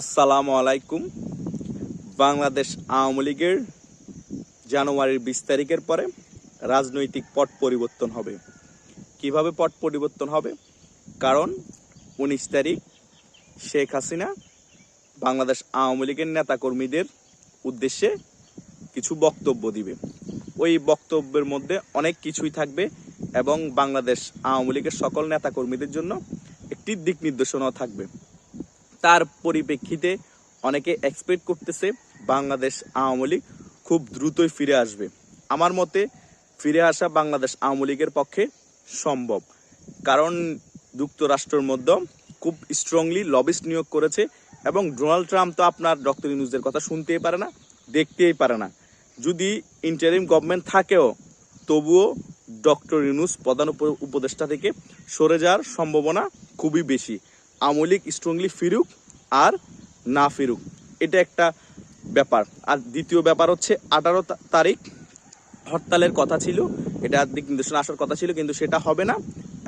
আসসালামু আলাইকুম। বাংলাদেশ আওয়ামী লীগের জানুয়ারির বিশ তারিখের পরে রাজনৈতিক পট পরিবর্তন হবে। কীভাবে পট পরিবর্তন হবে? কারণ উনিশ তারিখ শেখ হাসিনা বাংলাদেশ আওয়ামী লীগের নেতাকর্মীদের উদ্দেশ্যে কিছু বক্তব্য দিবে। ওই বক্তব্যের মধ্যে অনেক কিছুই থাকবে এবং বাংলাদেশ আওয়ামী লীগের সকল নেতাকর্মীদের জন্য একটি দিক নির্দেশনাও থাকবে। তার পরিপ্রেক্ষিতে অনেকে এক্সপেক্ট করতেছে বাংলাদেশ আওয়ামী লীগ খুব দ্রুতই ফিরে আসবে। আমার মতে ফিরে আসা বাংলাদেশ আওয়ামী লীগের পক্ষে সম্ভব। কারণ যুক্তরাষ্ট্রের মধ্যে খুব স্ট্রংলি লবিস্ট নিয়োগ করেছে এবং ডোনাল্ড ট্রাম্প তো আপনার ডক্টর ইউনুসের কথা শুনতেই পারে না, দেখতেই পারে না। যদি ইন্টারিম গভর্নমেন্ট থাকেও, তবুও ডক্টর ইউনুস প্রধান উপ- উপদেষ্টা থেকে সরে যাওয়ার সম্ভাবনা খুবই বেশি। আওয়ামী লীগ স্ট্রংলি ফিরুক আর না ফিরুক। এটা একটা ব্যাপার। আর দ্বিতীয় ব্যাপার হচ্ছে আঠারো তারিখ হরতালের কথা ছিল। এটা দিক নির্দেশনা আসার কথা ছিল, কিন্তু সেটা হবে না।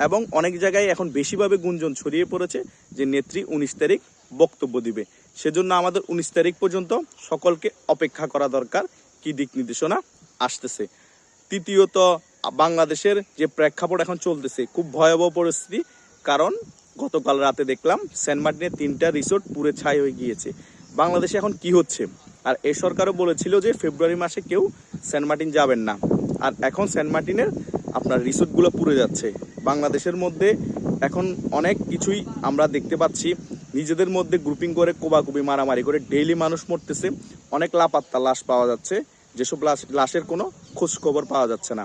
এবং অনেক জায়গায় এখন বেশিভাবে গুঞ্জন ছড়িয়ে পড়েছে যে নেত্রী উনিশ তারিখ বক্তব্য দিবে। সেজন্য আমাদের উনিশ তারিখ পর্যন্ত সকলকে অপেক্ষা করা দরকার কি দিক নির্দেশনা আসতেছে। তৃতীয়ত, বাংলাদেশের যে প্রেক্ষাপট এখন চলতেছে, খুব ভয়াবহ পরিস্থিতি। কারণ গতকাল রাতে দেখলাম সেন্ট মার্টিনের তিনটা রিসোর্ট পুরে ছাই হয়ে গিয়েছে। বাংলাদেশে এখন কি হচ্ছে? আর এ সরকারও বলেছিল যে ফেব্রুয়ারি মাসে কেউ সেন্ট মার্টিন যাবেন না। আর এখন সেন্ট মার্টিনের আপনার রিসোর্টগুলো পুড়ে যাচ্ছে। বাংলাদেশের মধ্যে এখন অনেক কিছুই আমরা দেখতে পাচ্ছি। নিজেদের মধ্যে গ্রুপিং করে কোবাকুবি, মারামারি করে ডেইলি মানুষ মরতেছে। অনেক লাপাত্তা লাশ পাওয়া যাচ্ছে। যেসব লাশ, লাশের কোনো খোঁজ খবর পাওয়া যাচ্ছে না।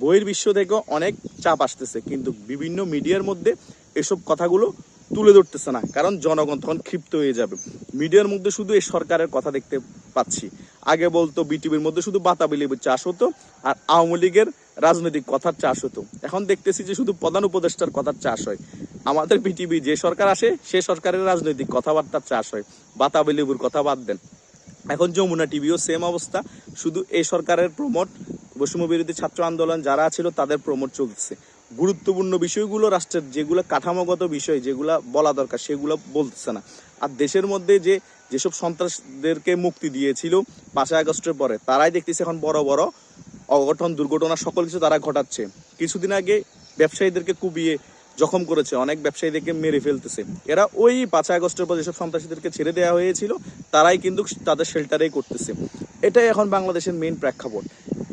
বইয়ের বিশ্ব থেকেও অনেক চাপ আসতেছে। কিন্তু বিভিন্ন মিডিয়ার মধ্যে এসব কথাগুলো তুলে ধরতেছে না। কারণ জনগণ তখন ক্ষিপ্ত হয়ে যাবে। মিডিয়ার মধ্যে শুধু এই সরকারের কথা দেখতে পাচ্ছি। আগে বলতো, বিটিভির মধ্যে শুধু বাতাবি লেবুর চাষ হতো আর আওয়ামী লীগের রাজনৈতিক কথার চাষ হতো। এখন দেখতেছি যে শুধু প্রধান উপদেষ্টার কথার চাষ হয়। আমাদের বিটিভি যে সরকার আসে, সে সরকারের রাজনৈতিক কথাবার্তার চাষ হয়। বাতাবি লেবুর কথা বাদ দেন। এখন যমুনা টিভিও সেম অবস্থা। শুধু এই সরকারের প্রমোট বৈষম্য বিরোধী ছাত্র আন্দোলন যারা ছিল, তাদের প্রমোট চলতেছে। গুরুত্বপূর্ণ বিষয়গুলো রাষ্ট্রের যেগুলো কাঠামোগত বিষয় যেগুলো বলা দরকার, সেগুলো বলতেছে না। আর দেশের মধ্যে যে, যেসব সন্ত্রাসদেরকে মুক্তি দিয়েছিল পাঁচই আগস্টের পরে, তারাই দেখতেছে এখন বড় বড় অঘটন, দুর্ঘটনা, সকল কিছু তারা ঘটাচ্ছে। কিছুদিন আগে ব্যবসায়ীদেরকে কুবিয়ে জখম করেছে, অনেক ব্যবসায়ীদেরকে মেরে ফেলতেছে। এরা ওই পাঁচই আগস্টের পর যেসব সন্ত্রাসীদেরকে ছেড়ে দেওয়া হয়েছিল, তারাই কিন্তু তাদের শেল্টারেই করতেছে। এটাই এখন বাংলাদেশের মেইন প্রেক্ষাপট।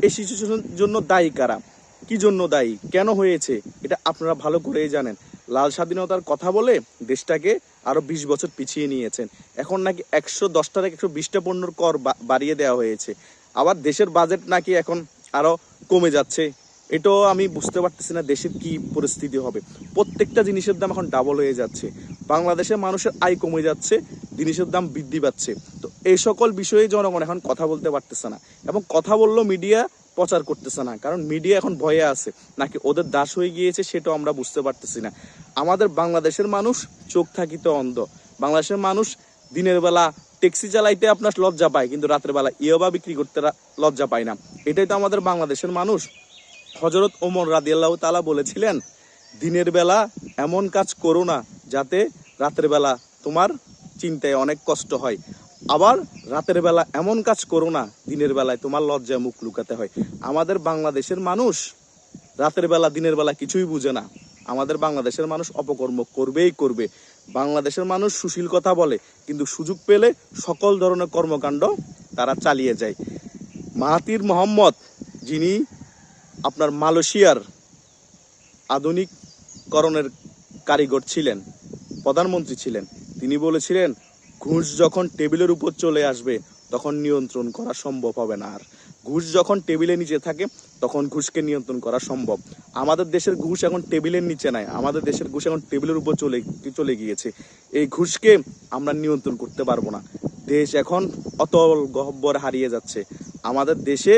এই সিচুয়েশনের জন্য দায়ী কারা? কি জন্য দায়ী? কেন হয়েছে? এটা আপনারা ভালো করেই জানেন। লাল স্বাধীনতার কথা বলে দেশটাকে আরও বিশ বছর পিছিয়ে নিয়েছেন। এখন নাকি একশো দশটা থেকে একশো বিশটা পণ্যর কর বাড়িয়ে দেওয়া হয়েছে। আবার দেশের বাজেট নাকি এখন আরও কমে যাচ্ছে। এটাও আমি বুঝতে পারতেছি না দেশের কি পরিস্থিতি হবে। প্রত্যেকটা জিনিসের দাম এখন ডাবল হয়ে যাচ্ছে। বাংলাদেশের মানুষের আয় কমে যাচ্ছে, জিনিসের দাম বৃদ্ধি পাচ্ছে। তো এই সকল বিষয়ে জনগণ এখন কথা বলতে পারতেছে না। এবং কথা বলল মিডিয়া প্রচার করতেছে না, কারণ মিডিয়া এখন ভয়ে আছে। নাকি ওদের দাস হয়ে গিয়েছে সেটাও আমরা বুঝতে পারতেছি না। আমাদের বাংলাদেশের মানুষ চোখ থাকিতে অন্ধ। বাংলাদেশের মানুষ দিনের বেলা ট্যাক্সি চালাইতে আপনার লজ্জা পায়, কিন্তু রাতের বেলা ইয়বা বিক্রি করতে লজ্জা পায় না। এটাই তো আমাদের বাংলাদেশের মানুষ। হজরত ওমর রাদিয়াল্লাহ তালা বলেছিলেন, দিনের বেলা এমন কাজ করো না, যাতে রাতের বেলা তোমার চিন্তায় অনেক কষ্ট হয়। আবার রাতের বেলা এমন কাজ করো না, দিনের বেলায় তোমার লজ্জায় মুখ লুকাতে হয়। আমাদের বাংলাদেশের মানুষ রাতের বেলা, দিনের বেলা কিছুই বুঝে না। আমাদের বাংলাদেশের মানুষ অপকর্ম করবেই করবে। বাংলাদেশের মানুষ সুশীল কথা বলে, কিন্তু সুযোগ পেলে সকল ধরনের কর্মকাণ্ড তারা চালিয়ে যায়। মাহাতির মোহাম্মদ, যিনি আপনার মালয়েশিয়ার আধুনিককরণের কারিগর ছিলেন, প্রধানমন্ত্রী ছিলেন, তিনি বলেছিলেন ঘুষ যখন টেবিলের উপর চলে আসবে, তখন নিয়ন্ত্রণ করা সম্ভব হবে না। আর ঘুষ যখন টেবিলের নিচে থাকে, তখন ঘুষকে নিয়ন্ত্রণ করা সম্ভব। আমাদের দেশের ঘুষ এখন টেবিলের নিচে নাই, আমাদের দেশের ঘুষ এখন টেবিলের উপর চলে চলে গিয়েছে। এই ঘুষকে আমরা নিয়ন্ত্রণ করতে পারব না। দেশ এখন অতল গহ্বর হারিয়ে যাচ্ছে। আমাদের দেশে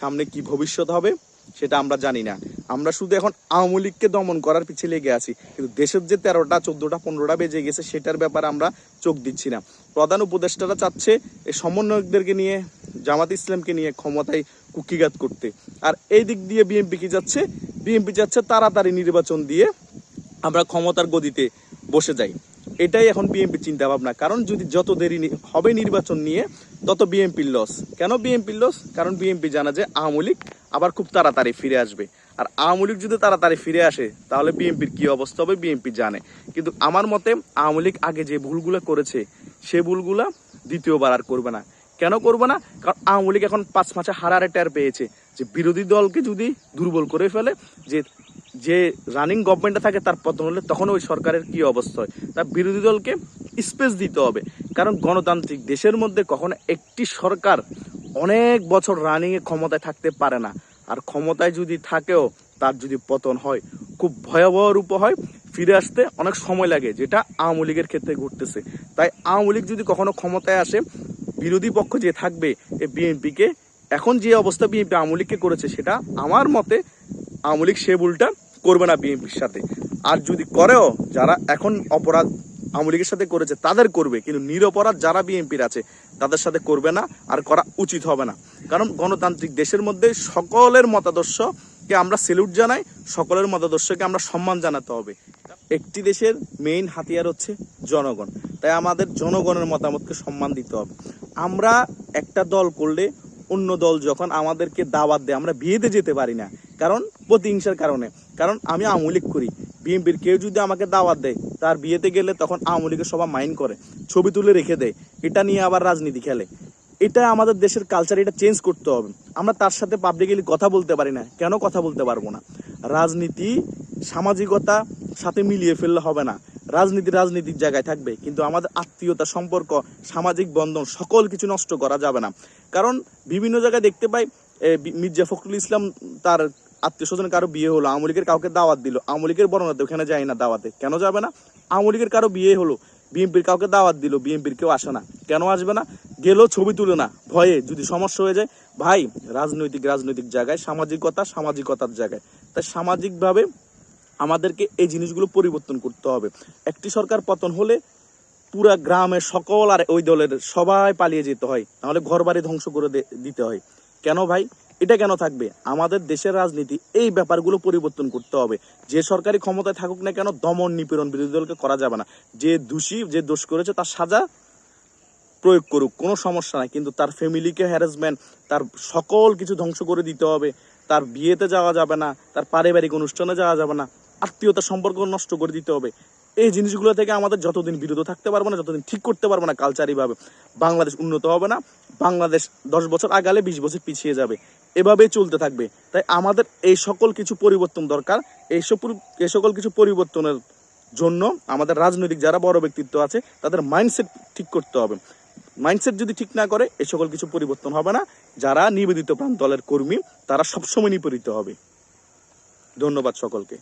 সামনে কি ভবিষ্যৎ হবে, সেটা আমরা জানি না। আমরা শুধু এখন আওয়ামী লীগকে দমন করার পিছিয়ে লেগে আছি। কিন্তু দেশের যে তেরোটা, চোদ্দটা, পনেরোটা বেজে গেছে, সেটার ব্যাপারে আমরা চোখ দিচ্ছি না। প্রধান উপদেষ্টারা চাচ্ছে এই সমন্বয়কদেরকে নিয়ে, জামাত ইসলামকে নিয়ে ক্ষমতায় কুকিগাত করতে। আর এই দিক দিয়ে বিএনপি কি যাচ্ছে? বিএনপি যাচ্ছে তাড়াতাড়ি নির্বাচন দিয়ে আমরা ক্ষমতার গদিতে বসে যাই। এটাই এখন বিএনপি চিন্তা ভাবনা কারণ যদি যত দেরি হবে নির্বাচন নিয়ে, তত বিএনপির লস কেন বিএনপির লস কারণ বিএনপি জানা যে আওয়ামী লীগ আবার খুব তাড়াতাড়ি ফিরে আসবে। আর আওয়ামী লীগ যদি তাড়াতাড়ি ফিরে আসে, তাহলে বিএনপির কি অবস্থা হবে বিএনপি জানে। কিন্তু আমার মতে আওয়ামী লীগ আগে যে ভুলগুলো করেছে, সে ভুলগুলো দ্বিতীয়বার আর করবে না। কেন করবে না? কারণ আওয়ামী লীগ এখন পাঁচ মাসে হারারে টের পেয়েছে যে বিরোধী দলকে যদি দুর্বল করে ফেলে, যে যে রানিং গভর্নমেন্টে থাকে তার পতন হলে তখন ওই সরকারের কি অবস্থা হয়? তার বিরোধী দলকে স্পেস দিতে হবে। কারণ গণতান্ত্রিক দেশের মধ্যে কখনো একটি সরকার অনেক বছর রানিংয়ে ক্ষমতায় থাকতে পারে না। আর ক্ষমতায় যদি থাকেও, তার যদি পতন হয়, খুব ভয়াবহ রূপ হয়, ফিরে আসতে অনেক সময় লাগে, যেটা আওয়ামী লীগের ক্ষেত্রে ঘটতেছে। তাই আওয়ামী লীগ যদি কখনো ক্ষমতায় আসে, বিরোধী পক্ষ যে থাকবে এই বিএনপিকে, এখন যে অবস্থা বিএনপি আওয়ামী লীগকে করেছে, সেটা আমার মতে আওয়ামী লীগ সে ভুলটা করবে না বিএনপির সাথে। আর যদি করেও, যারা এখন অপরাধ আওয়ামী লীগের সাথে করেছে, তাদের করবে। কিন্তু নিরপরাধ যারা বিএনপির আছে তাদের সাথে করবে না আর করা উচিত হবে না। কারণ গণতান্ত্রিক দেশের মধ্যে সকলের মতাদর্শকে আমরা সেলুট জানাই, সকলের মতাদর্শকে আমরা সম্মান জানাতে হবে। একটি দেশের মেইন হাতিয়ার হচ্ছে জনগণ। তাই আমাদের জনগণের মতামতকে সম্মান দিতে হবে। আমরা একটা দল করলে অন্য দল যখন আমাদেরকে দাওয়াত দেয়, আমরা বিয়েতে যেতে পারি না। কারণ প্রতিহিংসার কারণে। কারণ আমি আওয়ামী লীগ করি। বিএনপির কেউ যদি আমাকে দাওয়াত দেয়, তার বিয়েতে গেলে তখন আওয়ামী লীগের সবাই মাইন্ড করে, ছবি তুলে রেখে দেয়। এটা নিয়ে আবার রাজনীতি খেলে। এটা আমাদের দেশের কালচার এটা চেঞ্জ করতে হবে। আমরা তার সাথে পাবলিকলি কথা বলতে পারি না, কেন কথা বলতে পারব না? রাজনীতি, সামাজিকতা সাথে মিলিয়ে ফেললে হবে না। রাজনীতি রাজনীতির জায়গায় থাকবে, কিন্তু আমাদের আত্মীয়তা, সম্পর্ক, সামাজিক বন্ধন, সকল কিছু নষ্ট করা যাবে না। কারণ বিভিন্ন জায়গায় দেখতে পাই মির্জা ফখরুল ইসলাম তার আত্মীয় স্বজন কারও বিয়ে হলো, আওয়ামী লীগের কাউকে দাওয়াত দিল, আওয়ামী লীগের বর্ণনাতে ওখানে যায় না দাওয়াতে। কেন যাবে না? আওয়ামী লীগের কারও বিয়ে হলো বিএনপির কাউকে দাওয়াত দিল, বিএনপির কেউ আসে না। কেন আসবে না? গেলেও ছবি তুলে না। ভয়ে যদি সমস্যা হয়ে যায়, ভাই, রাজনৈতিক রাজনৈতিক জায়গায়, সামাজিকতা সামাজিকতার জায়গায়। তাই সামাজিকভাবে আমাদেরকে এই জিনিসগুলো পরিবর্তন করতে হবে। একটি সরকার পতন হলে পুরা গ্রামের সকল আর ওই দলের সবাই পালিয়ে যেতে হয়। নাহলে ঘর বাড়ি ধ্বংস করে দিতে হয়। কেন ভাই? এটা কেন থাকবে? আমাদের দেশের রাজনীতি এই ব্যাপারগুলো পরিবর্তন করতে হবে। যে সরকারি ক্ষমতায় থাকুক না কেন দমন নিপীড়ন বিরোধী দলকে করা যাবে না। যে দোষী, যে দোষ করেছে তার সাজা প্রয়োগ করুক, কোনো সমস্যা নাই। কিন্তু তার ফ্যামিলিকে হ্যারাসমেন্ট তার সকল কিছু ধ্বংস করে দিতে হবে। তার বিয়েতে যাওয়া যাবে না, তার পারিবারিক অনুষ্ঠানে যাওয়া যাবে না, আত্মীয়তার সম্পর্ক নষ্ট করে দিতে হবে। এই জিনিসগুলো থেকে আমাদের যতদিন বিরত থাকতে পারব না, যতদিন ঠিক করতে পারব না কালচারিভাবে বাংলাদেশ উন্নত হবে না। বাংলাদেশ দশ বছর আগালে বিশ বছর পিছিয়ে যাবে। এভাবেই চলতে থাকবে। তাই আমাদের এই সকল কিছু পরিবর্তন দরকার। এই এই সকল কিছু পরিবর্তনের জন্য আমাদের রাজনৈতিক যারা বড় ব্যক্তিত্ব আছে, তাদের মাইন্ডসেট ঠিক করতে হবে। মাইন্ডসেট যদি ঠিক না করে, এই সকল কিছু পরিবর্তন হবে না। যারা নিবেদিত প্রাণ দলের কর্মী, তারা সবসময় নিপীড়িত হবে। ধন্যবাদ সকলকে।